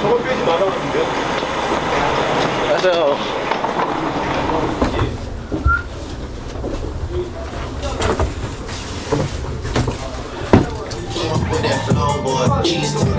저거 빼지 말라고 그러는데요? 맞아요. used to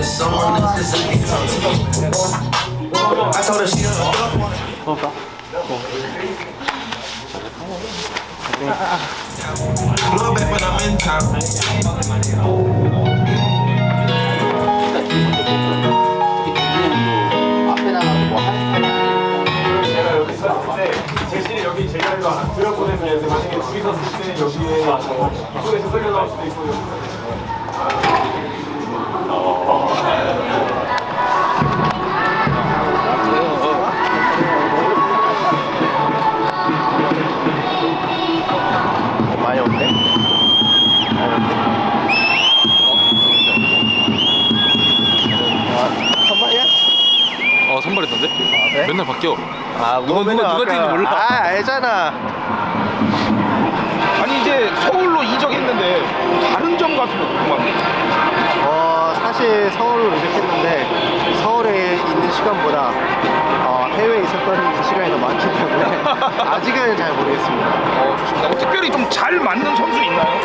제자리로 안 들여보내면 만약에 둘이 섰을 때는 여기에 와서 이쪽에서 끌려 나올 수도 있고 많이 온대? 어? 선발이야? 어 선발했던데? 그래? 맨날 바뀌어 아, 누가- 누가- 누가 뛰는지 몰라. 아, 알잖아. 아니 이제 서울로 이적했는데 다른 점 같은 거 궁금한데 어, 사실 서울로 이적했는데 서울에 있는 시간보다 어, 해외에 있었던 시간이 더 많기 때문에 아직은 잘 모르겠습니다. 어 좋습니다 뭐 특별히 좀 잘 맞는 선수 있나요?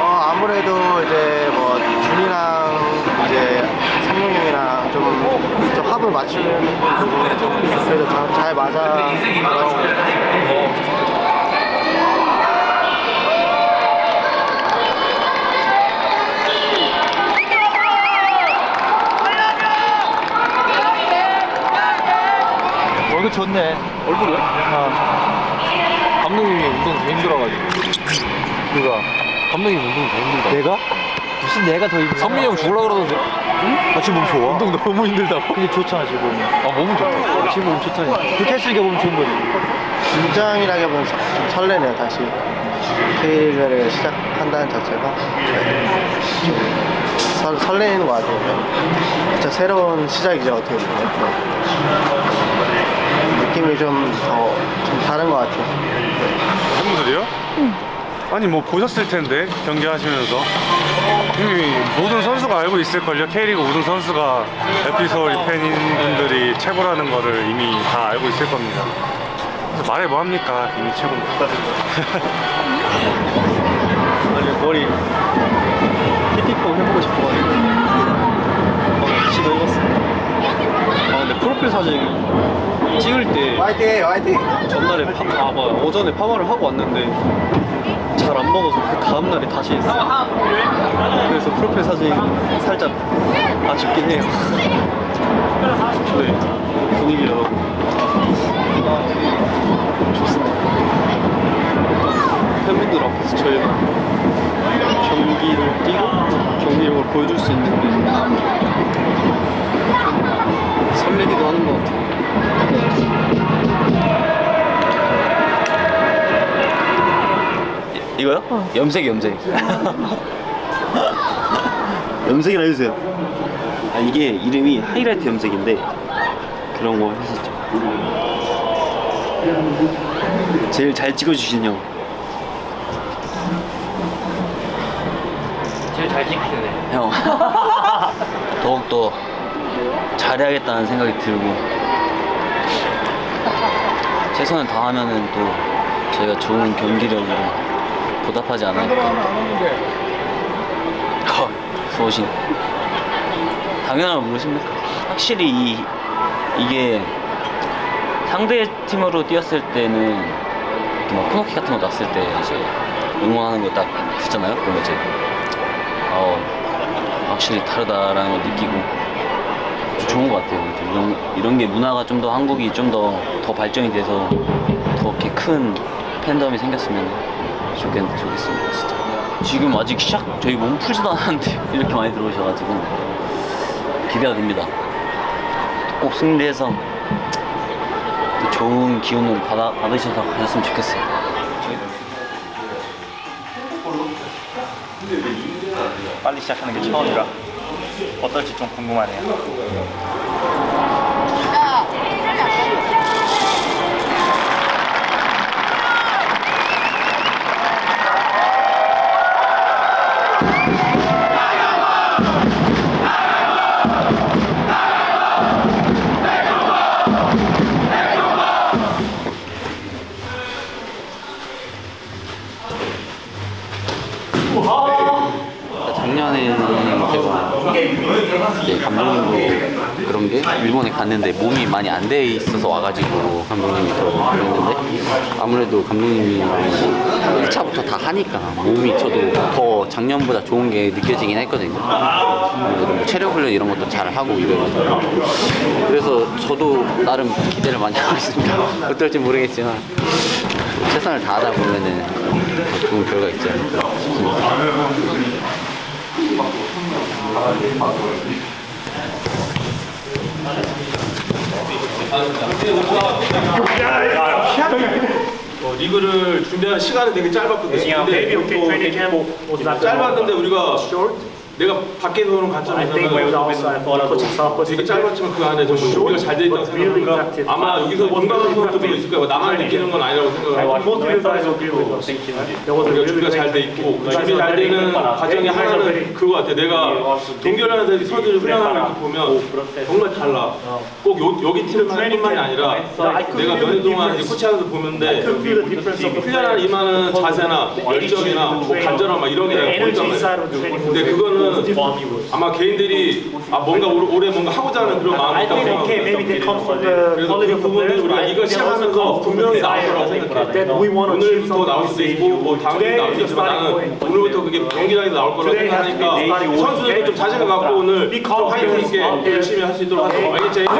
어, 아무래도 이제 뭐 준이랑 이제 상용 형이랑 좀, 좀 합을 맞추는 부분에 좀 그래도 다- 잘 맞아 얼굴 좋네 얼굴이요? 아 감독님이 운동 더 힘들어가지고. 누가? 감독님 운동 더 힘들다 내가? 무슨 내가 더 힘들어? 성민이 형 죽을라 그러던데? 아, 지금 몸 좋아? 운동 너무 힘들다고? 근데 좋잖아 지금. 아 몸은 좋다. 지금 몸 좋다니. 그렇게 했으니까 몸 좋은 거지. 긴장이라기보다는 서- 좀 설레네요 다시. K리그를 시작한다는 자체가 좀 설, 설레는 것 같아요. 진짜 새로운 시작이죠 어떻게 보면 느낌이 좀 더 좀 다른 것 같아요. 팬분들이요? 아니 뭐 보셨을 텐데 경기 하시면서. 이미 모든 선수가 알고 있을걸요? K리그 모든 선수가 에피소드 팬분들이 최고라는 거를 이미 다 알고 있을 겁니다. 그래서 말해 뭐합니까? 이미 최고입니다 아니 머리 히피폼 해보고 싶어가지고. 어, 시도해봤어. 아 근데 프로필 사진 화이팅 화이팅. 전날에 파, 아 뭐야 오전에 파마를 하고 왔는데 잘 안 먹어서 그 다음날에 다시 했어 그래서 프로필 사진 살짝 아쉽긴 해요. 네 분위기가 너무 좋습니다. 팬분들 앞에서 저희가 경기를 뛰고 경기력을 보여줄 수 있는 게 설레기도 하는 것 같아요. 이거요? 염색 염색 염색이나 해주세요 아 이게 이름이 하이라이트 염색인데 그런 거 했었죠 제일 잘 찍어주신 형 제일 잘 찍히네. 형. 더욱더 잘해야겠다는 생각이 들고 최선을 다하면은 또 저희가 좋은 경기력으로 보답하지 않을까 어, 소신 당연한 걸 모르십니까? 확실히 이, 이게 상대 팀으로 뛰었을 때는 이렇게 막 코너킥 같은 거 났을 때 이제 응원하는 거 딱 듣잖아요? 그럼 이제 어, 확실히 다르다라는 걸 느끼고 좋은 것 같아요. 이런, 이런 게 문화가 좀 더 한국이 좀 더 더 발전이 돼서 더 이렇게 큰 팬덤이 생겼으면 좋겠, 좋겠습니다, 진짜. 지금 아직 시작, 저희 몸 풀지도 않았는데 이렇게 많이 들어오셔가지고 기대가 됩니다. 꼭 승리해서 또 좋은 기운을 받아, 받으셔서 가셨으면 좋겠어요. 빨리 시작하는 게 처음이라 어떨지 좀 궁금하네요. 게 일본에 갔는데 몸이 많이 안 돼 있어서 와가지고 감독님이 더 그랬는데 아무래도 감독님이 1차부터 다 하니까 몸이 저도 더 작년보다 좋은 게 느껴지긴 했거든요. 뭐 체력 훈련 이런 것도 잘 하고 이래가지고 그래서 저도 나름 기대를 많이 하고 있습니다. 어떨지 모르겠지만 최선을 다하다 보면은 더 좋은 결과 있지 않을까 싶습니다. 어, 리그를 준비한 시간이 되게 짧았거든요. 근데 짧았는데 우리가 내가 밖에서는 관점에서는 되게 짧았지만 그 안에 정말 준비가 잘돼 있다고 생각합니다. 아마 여기서 공감하는 선수도 있을 거예요. 나만 느끼는 건 아니라고 생각하고 우리가 준비가 잘 돼 있고 그 준비 잘 되는 과정의 하나는 그거 같아. 내가 동결하는 선수들 훈련하는 거 보면 정말 달라. 꼭 요, 여기 팀뿐만이 아니라 내가 몇 년 동안 이제 코치하면서 보는데 훈련하는 임하는 자세나 열정이나 뭐 간절함 막 이런 게. 근데 그 거는 아마 개인들이 아 뭔가 올- 올해 뭔가 하고자 하는 그런 마음이 있다고 생각합니다. 그래서 그 부분들 우리가 이거 시작하면서 분명히 나올 거라고 생각해. 오늘부터 나올 수도 있고 뭐 다음 주에 나올 수도 있지만 나는 오늘부터 그게 경기장에서 나올 거라고 생각하니까 선수들도 좀 자신감 갖고 오늘 좀 화이팅 있게 열심히 할 수 있도록 하도록 알겠지? 저희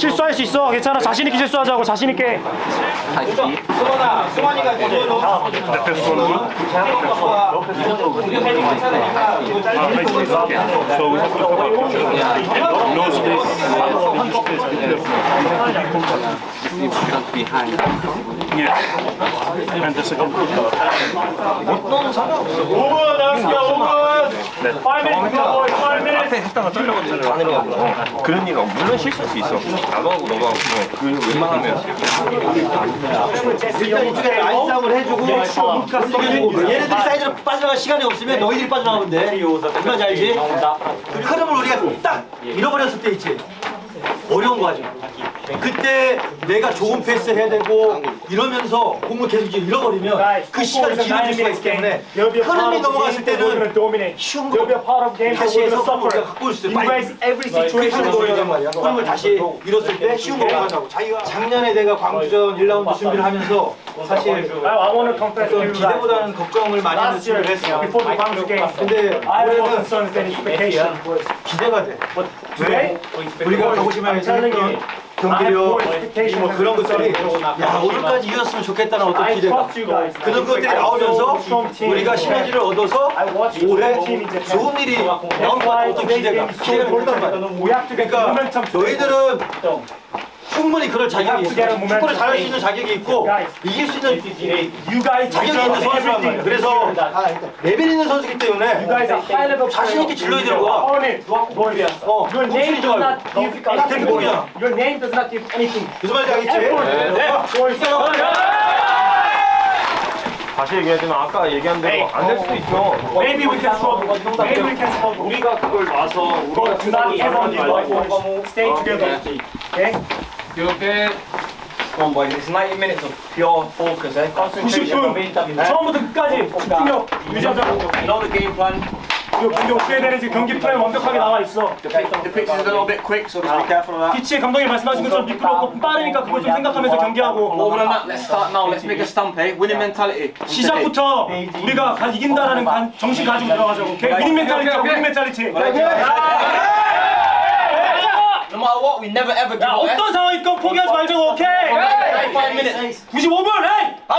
실수할 수 있어. 괜찮아. 자신 있게 실수하자고. 자신 있게. 그런 일은 물론 실수할 수 있어. 나도 하고 너도 하고 그 일단 이쪽에 라인 싸움을 해주고 얘네들이 사이드로 빠져나갈 시간이 없으면 너희들이 빠져나가면 돼 무슨 말인지 알지? 그 흐름을 우리가 딱 잃어버렸을 때 있지. 어려운 과정 그때 내가 좋은 패스 해야 되고 이러면서 공을 계속 이제 잃어버리면 그 시간이 길어질 수가 있기 때문에 흐름이 넘어갔을 때는 쉬운 거 다시 해서 우리가 갖고 올 수 있어요 빨리 그게 거란 말이야 흐름을 다시 잃었을 때 쉬운 거 가자고 자기가 작년에 내가 광주전 1라운드 준비를 하면서 사실 that 기대보다는 걱정을 많이 하는 준비를 했어 before the Gwangju game, 근데 올해는. 기대가 돼. Today, 우리가 가고 싶으면 했던 경기력 뭐 그런 것들이 야 오늘까지 이겼으면 좋겠다는 어떤 기대가. 그런 것들이 나오면서 우리가 시너지를 얻어서 올해 좋은 일이 나올 것 같은 어떤 기대가. 기대가. 걸단 말이야 그러니까 너희들은 충분히 그럴 자격이 있어. 축구를 잘할 수 있는 자격이 있고 이길 수 있는 자격이 있는 선수란 말이야. 그래서 레벨 있는 선수기 때문에 자신 있게 질러야 되는 거야. 어, does 좋아요. 나 대표이야. Your name does not give anything. 무슨 말인지 알겠지? 다시 얘기하지만 아까 얘기한 대로 안 될 수도 있어. Maybe we can struggle. Maybe we can struggle. 우리가 그걸 와서 But do not ever. Stay together. Okay? Come on boys, it's 90 minutes of pure focus, eh? Concentration. 90분 처음부터 끝까지 집중력 유지하자. You know the game plan. 이거 경기 어떻게 되는지 경기 플랜 완벽하게 나와 있어. The pitch, the pitch is a little bit quick, so just be careful of that. 피치에 감독이 말씀하신 것처럼 미끄럽고 빠르니까 그걸 좀 생각하면서 경기하고 Over and that, let's start now. Let's make a stamp, eh? Winning mentality. 시작부터 우리가 가- 이긴다라는 간- 정신 가지고 들어가자고. 오케이? 위닝 멘탈리티, 위닝 멘탈리티. No matter what, we never ever give 야, up, eh? 어떤 상황이건 포기하지 말자고. 오케이? 95 minutes. 95분. 에이! 다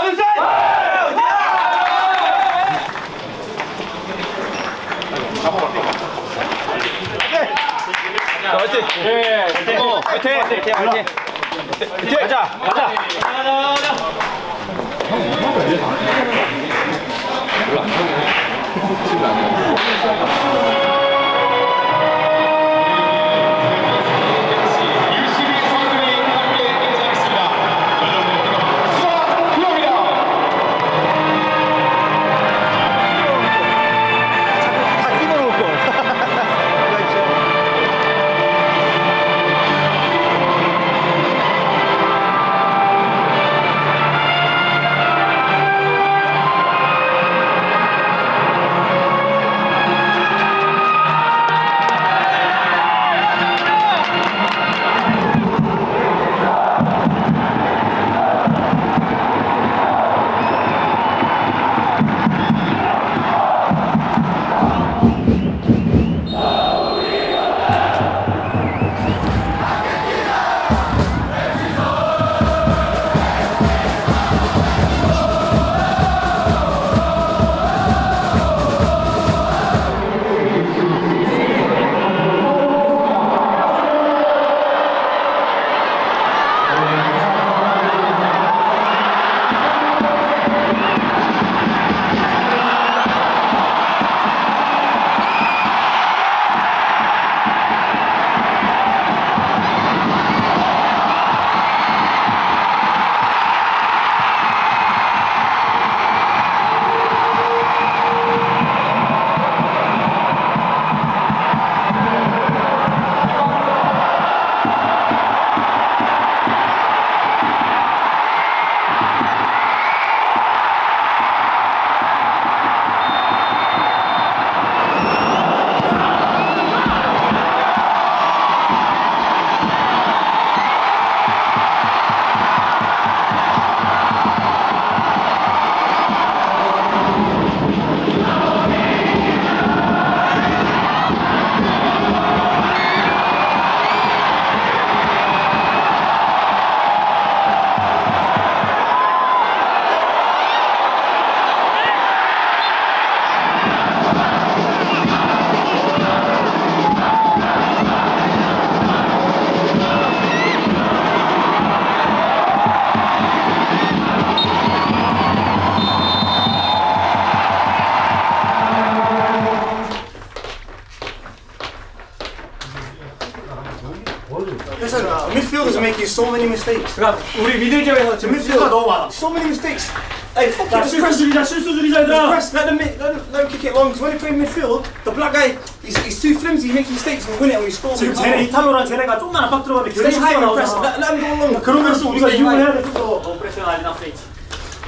making so many mistakes. 그러니까 우리 미들지역에서 지금 실수가 너무 많아. So many mistakes. Hey, fuck 자, it. 실수 줄이자, 실수 줄이자, Just 얘들아. press, let them, make, let, them, let them kick it long. Because when they play midfield, the black guy, he's, he's too flimsy. He makes mistakes and we win it and we score. 지금 쟤네 이탈로랑 쟤네가 좀만 압박 들어가면 결국 Stay high 실수가 and press. 나오잖아. Let, let them go long. 그러면서 우리가 Stay 이용을 high. 해야 돼, 좀 더.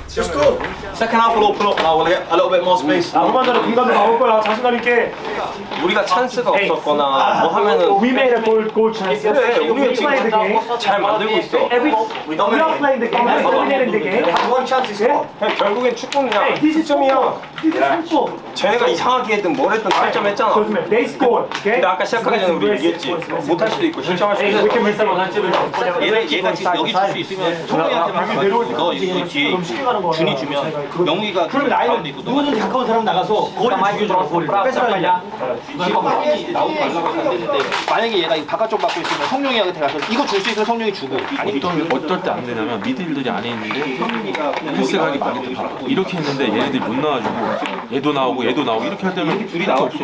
Just go. Second half will open up now. We'll get a little bit more space. 아, 후반전에 공간도 나올 거야. 자신감 있게. 우리가 찬스가 없었거나 뭐 하면은 We made a goal, goal chance. 그래 우리가 We played the game. 지금 잘 만들고 있어. Every, we are playing the game. We're dominating the game. One chance is score. 그냥 결국엔 축구는 Hey, 그냥 this is 득점이야. football. This is football. 쟤네가 이상하게 했든 뭘 했든 실점 했잖아. 좋습니다. They scored. Okay? 근데 아까 시작하기 전에 우리 얘기했지. 못할 수도 있고 실점할 수도 있고. we 얘를 얘가 지금 여기 줄 수 있으면 종우이한테만 가면 이거 이거 뒤에 준이 주면 영우이가 그럼 라인을 누구든지 가까운 사람 나가서 거리 죽여줘 거리를 뺏어가냐 지금 나오지 말라고 하면 안 되는데 만약에 얘가 이 바깥쪽 맡고 있으면 성룡이한테 가서 이거 줄 수 있으면 성룡이 주고 아니 어떤 어떨 때 안 되냐면 미드필들이 안에 있는데 패스 가기 많이 바빠. 이렇게 했는데 얘네들이 못 나와주고 얘도 나오고 얘도 나오고 이렇게 할 때는 둘이 다 없어.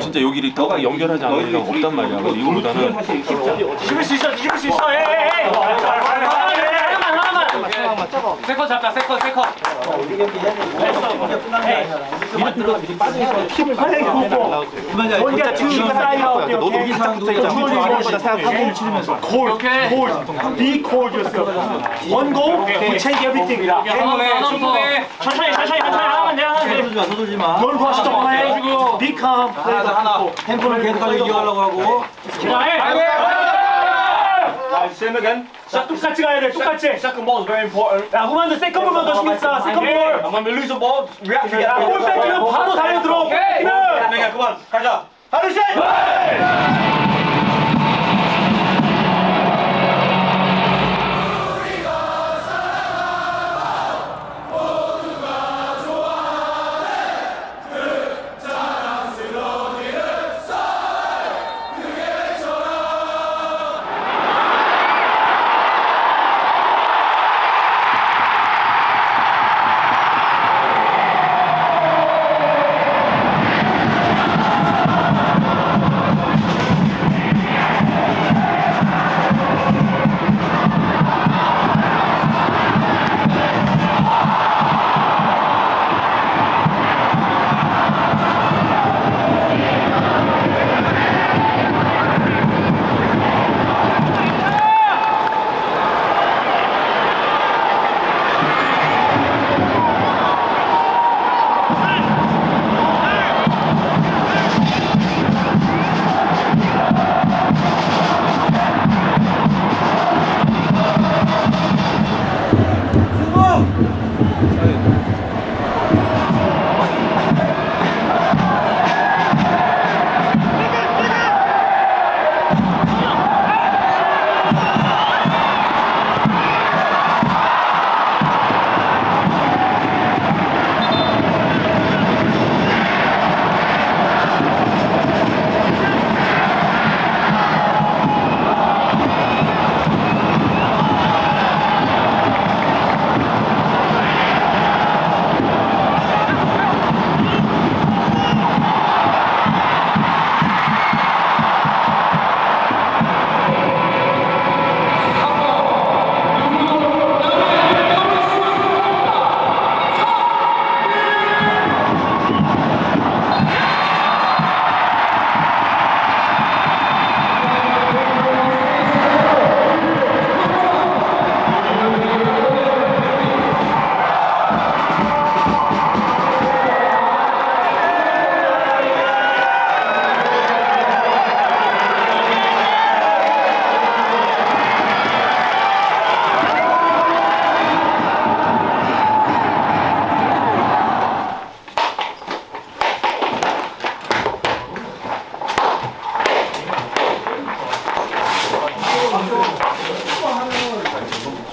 진짜 여기를 딱 연결하지 않는 데가 없단 말이야. 그래서 이거보다는 씹을 수 있어 씹을 수 있어 에이 하나만 세컨 잡자 세컨 세컨 혼자 두 사이 아웃 너도 이 상황도 이거보다 생각하고 치르면서 cold, be cold yourself. One goal, we change everything. 하나부터 천천히 천천히 천천히 하나만 내 하나만 내. 서둘지 마 rush the play. Be calm. 하나 하나 템포를 계속하게 이어가려고 하고 해. 자 똑같이 가야 돼 똑같이. Second ball is very important. 야 후반도 세컨 볼만 더 신경 써. 세컨 볼. I'm gonna lose the ball. 야, 볼 뺏기면 바로 달려들어. 오케이. 내가 그만 가자. 하루 셋.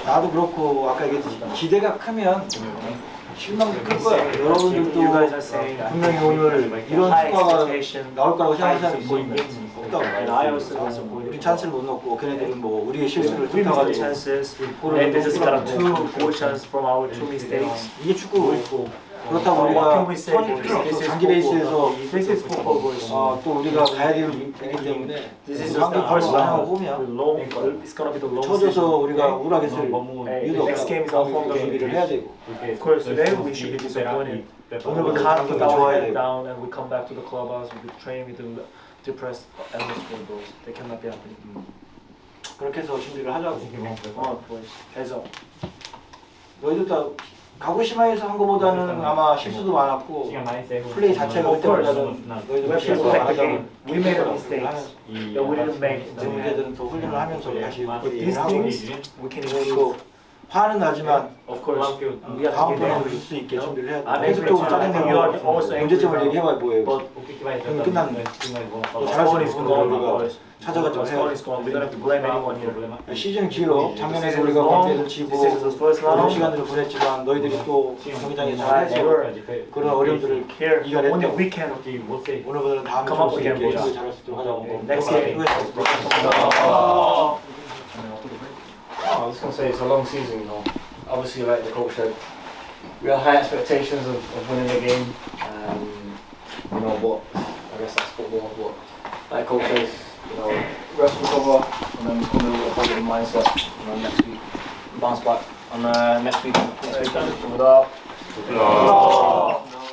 나도 그렇고 아까 얘기했듯이 기대가 크면 실망도 클 거야. 여러분들도 분명히 오늘 이런 스코어가 나올 거라고 생각하는 사람이 보이면 우리 찬스를 못 넣고 걔네들은 뭐 우리의 실수를 our two mistakes. 이게 축구고 그렇다고 우리가 장기 레이스에서 어, 또 우리가 가야 되는 되기 때문에 the 벌써 하고. 보면 the long 쳐져서. 우리가 Hey, 이유도 game. 준비를 해야 되고 Of course, today we should be disappointed. 오늘부터 We can't 기분 put our 좋아야 되고 down and we come back to the clubhouse. We train with the depressed atmosphere. Those they cannot be happening. 그렇게 해서 준비를 하자고 Oh, up. 너희도 다 가고시마에서 한 거보다는 아마 실수도 많았고 플레이 자체가. 그때보다는 to 실수가 많았다고. We made a mistake that we didn't make. 그 문제들은 더 훈련을 하면서 다시 But these 하고 things we can improve. 또 화는 나지만 Of course, 다음번에 그럴 수 있게 준비를 해야 아, 돼. 네, 계속적으로 그렇죠. 짜증내고 문제점을 now. 얘기해봐 뭐예요. Vai 그럼 끝났네. 또 잘할 수 있는 걸 우리가 찾아가지고 해야. 돼. 시즌 길어. 작년에도 우리가 the first 어려운. 시간들을 보냈지만 너희들이 또 경기장에 잘 잘해서 그런 어려움들을 이겨냈다고. see. 오늘보다는 다음에 좋을 수 있게 잘할 수 있도록 하자고. 수 Oh, I was going to say it's a long season, you know. Obviously, like the coach said, we have high expectations of, of winning the game. Um, you know, but I guess that's football. But like coach says, you know, rest recover, and then come in with a positive mindset. You know, next week bounce back, and uh, next week next week we'll do oh. that.